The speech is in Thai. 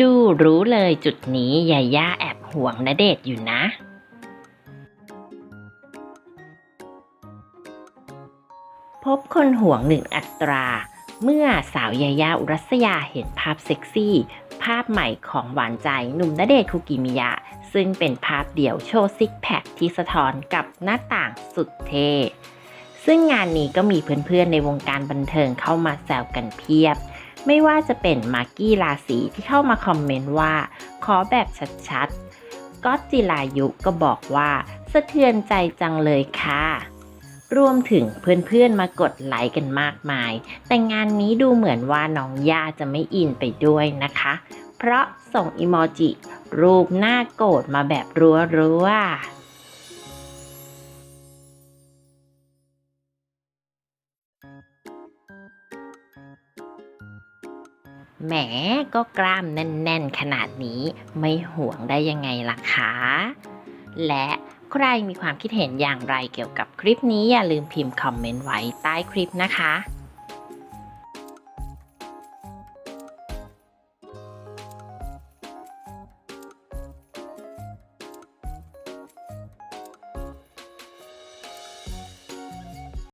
ดูรู้เลยจุดนี้ยาย่าแอบห่วงณเดชอยู่นะ พบคนห่วงหนึ่งอัตรา เมื่อสาวยายาอุรัสยาเห็นภาพเซ็กซี่ ภาพใหม่ของหวานใจหนุ่มณเดชคุกิมิยะ ซึ่งเป็นภาพเดี่ยวโชว์ซิกแพคที่สะท้อนกับหน้าต่างสุดเท่ ซึ่งงานนี้ก็มีเพื่อนๆในวงการบันเทิงเข้ามาแซวกันเพียบ ไม่ว่าจะเป็นมากกี้ราศีที่เข้ามาคอมเมนต์ว่า ขอแบบชัดๆ ก็จิลายุก็บอกว่า สะเทือนใจจังเลยค่ะ รวมถึงเพื่อนๆมากดไลค์กันมากมาย แต่งานนี้ดูเหมือนว่าน้องย่าจะไม่อินไปด้วยนะคะ เพราะส่งอิโมจิรูปหน้าโกรธมาแบบรัวๆ แหมก็กล้ามแน่นๆ ขนาดนี้ไม่ห่วงได้ยังไงล่ะคะ และใครมีความคิดเห็นอย่างไรเกี่ยวกับคลิปนี้อย่าลืมพิมพ์คอมเมนต์ไว้ใต้คลิปนะคะ